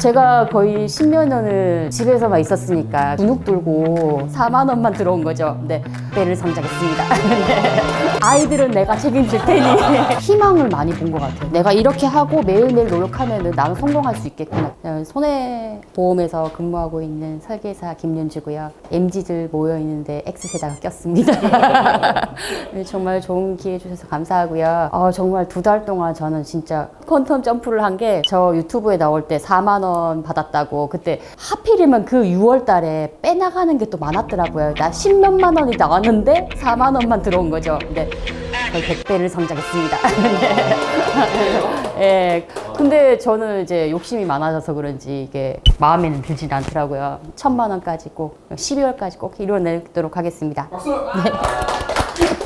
제가 거의 십몇 년을 집에서만 있었으니까 근육 들고 4만 원만 들어온 거죠. 근데 배를 성장했습니다. 네. 아이들은 내가 책임질 테니 희망을 많이 본 것 같아요. 내가 이렇게 하고 매일매일 노력하면 나는 성공할 수 있겠구나. 저는 손해보험에서 근무하고 있는 설계사 김윤주고요. MZ들 모여 있는데 X세대가 꼈습니다. 네, 정말 좋은 기회 주셔서 감사하고요. 어, 정말 두 달 동안 저는 진짜 퀀텀 점프를 한 게 저 유튜브에 나올 때 4만 원 받았다고 그때 하필이면 그 6월 달에 빼나가는 게 또 많았더라고요. 나 10몇만 원이 나왔는데 4만 원만 들어온 거죠. 근데 거의 100배를 성장했습니다. 네. 예. 근데 저는 이제 욕심이 많아져서 그런지 이게 마음에는 들진 않더라고요. 천만 원까지 꼭 12월까지 꼭 이뤄내도록 하겠습니다.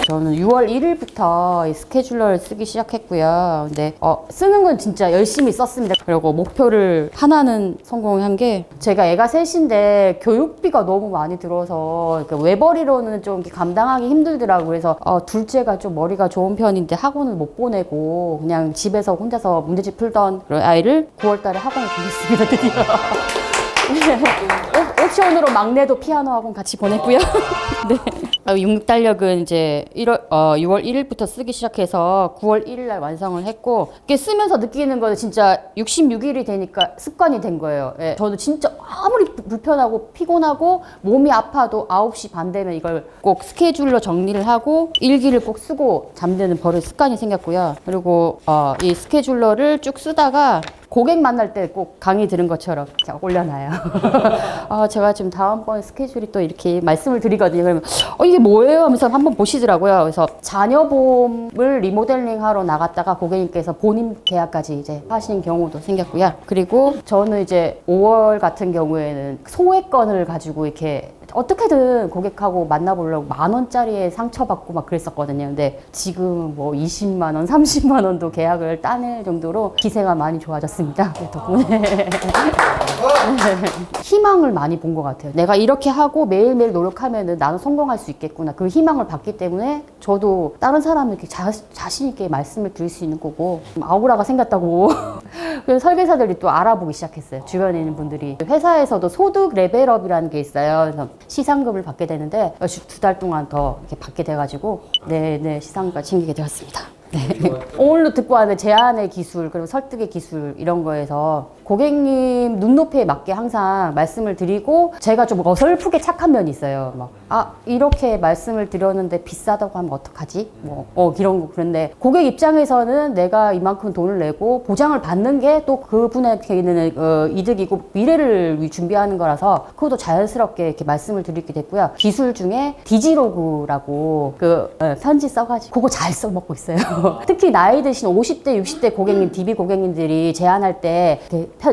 저는 6월 1일부터 스케줄러를 쓰기 시작했고요. 근데 어, 쓰는 건 진짜 열심히 썼습니다. 그리고 목표를 하나는 성공한 게 제가 애가 셋인데 교육비가 너무 많이 들어서 그 외벌이로는 좀 감당하기 힘들더라고요. 그래서 어, 둘째가 좀 머리가 좋은 편인데 학원을 못 보내고 그냥 집에서 혼자서 문제집 풀던 아이를 9월 달에 학원을 보냈습니다. 드디어. 옵- 옵션으로 막내도 피아노 학원 같이 보냈고요. 네. 어, 육달력은 이제 1월, 어, 6월 1일부터 쓰기 시작해서 9월 1일 날 완성을 했고, 이게 쓰면서 느끼는 거는 진짜 66일이 되니까 습관이 된 거예요. 예, 저도 진짜 아무리 부- 불편하고 피곤하고 몸이 아파도 9시 반 되면 이걸 꼭 스케줄로 정리를 하고 일기를 꼭 쓰고 잠드는 버릇 습관이 생겼고요. 그리고 어, 이 스케줄러를 쭉 쓰다가 고객 만날 때 꼭 강의 들은 것처럼 제가 올려놔요. 아, 제가 지금 다음번 스케줄이 또 이렇게 말씀을 드리거든요. 그러면 어, 이게 뭐예요? 하면서 한번 보시더라고요. 그래서 자녀보험을 리모델링 하러 나갔다가 고객님께서 본인 계약까지 이제 하시는 경우도 생겼고요. 그리고 저는 이제 5월 같은 경우 에는 소액건을 가지고 이렇게 어떻게든 고객하고 만나보려고 만 원짜리에 상처받고 막 그랬었거든요. 근데 지금 뭐 20만 원, 30만 원도 계약을 따낼 정도로 기세가 많이 좋아졌습니다. 그 덕분에. 희망을 많이 본 것 같아요. 내가 이렇게 하고 매일매일 노력하면 나는 성공할 수 있겠구나. 그 희망을 봤기 때문에 저도 다른 사람에게 자, 자신 있게 말씀을 드릴 수 있는 거고 아우라가 생겼다고 그래서 설계사들이 또 알아보기 시작했어요. 주변에 있는 분들이 회사에서도 소득 레벨업이라는 게 있어요. 그래서 시상금을 받게 되는데 두 달 동안 더 이렇게 받게 돼가지고 네 네 시상금을 챙기게 되었습니다. 네. 오늘로 듣고 하는 제안의 기술 그리고 설득의 기술 이런 거에서 고객님 눈높이에 맞게 항상 말씀을 드리고 제가 좀 어설프게 착한 면이 있어요. 막, 아, 이렇게 말씀을 드렸는데 비싸다고 하면 어떡하지? 뭐, 어, 이런 거. 그런데 고객 입장에서는 내가 이만큼 돈을 내고 보장을 받는 게 또 그분에게는 어, 이득이고 미래를 위- 준비하는 거라서 그것도 자연스럽게 이렇게 말씀을 드리게 됐고요. 기술 중에 디지로그라고 그 어, 편지 써가지고 그거 잘 써먹고 있어요. 특히 나이 드신 50대, 60대 고객님, DB 고객님들이 제안할 때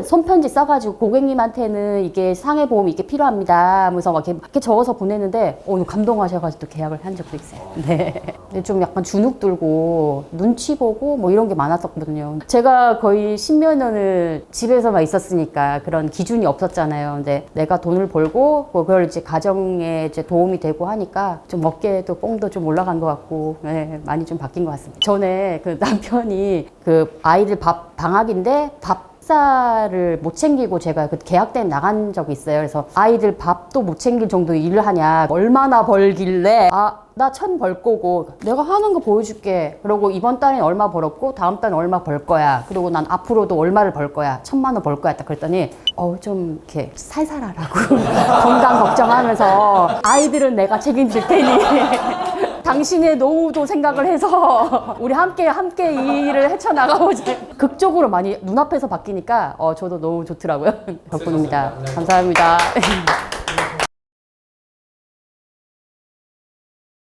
손편지 써가지고 고객님한테는 이게 상해보험이 이게 필요합니다 하면서 막 이렇게, 적어서 보냈는데 오늘 감동하셔가지고 또 계약을 한 적도 있어요. 네. 근데 좀 약간 주눅 들고 눈치 보고 뭐 이런 게 많았었거든요. 제가 거의 십몇 년을 집에서만 있었으니까 그런 기준이 없었잖아요. 근데 내가 돈을 벌고 뭐 그걸 이제 가정에 이제 도움이 되고 하니까 좀 어깨에도 뽕도 좀 올라간 것 같고 네, 많이 좀 바뀐 것 같습니다. 전에 그 남편이 그 아이들 밥 방학인데 밥 식사를 못 챙기고 제가 그 계약 때 나간 적이 있어요. 그래서 아이들 밥도 못 챙길 정도 일을 하냐. 얼마나 벌길래 아, 나 천 벌 거고 내가 하는 거 보여줄게. 그리고 이번 달엔 얼마 벌었고 다음 달엔 얼마 벌 거야. 그리고 난 앞으로도 얼마를 벌 거야. 천만 원 벌 거야. 딱 그랬더니 어 좀 이렇게 살살하라고 건강 걱정하면서 아이들은 내가 책임질 테니 당신의 노후도 생각을 해서 우리 함께 함께 이 일을 헤쳐나가보자. 극적으로 많이 눈앞에서 바뀌니까 어, 저도 너무 좋더라고요. 덕분입니다. 감사합니다.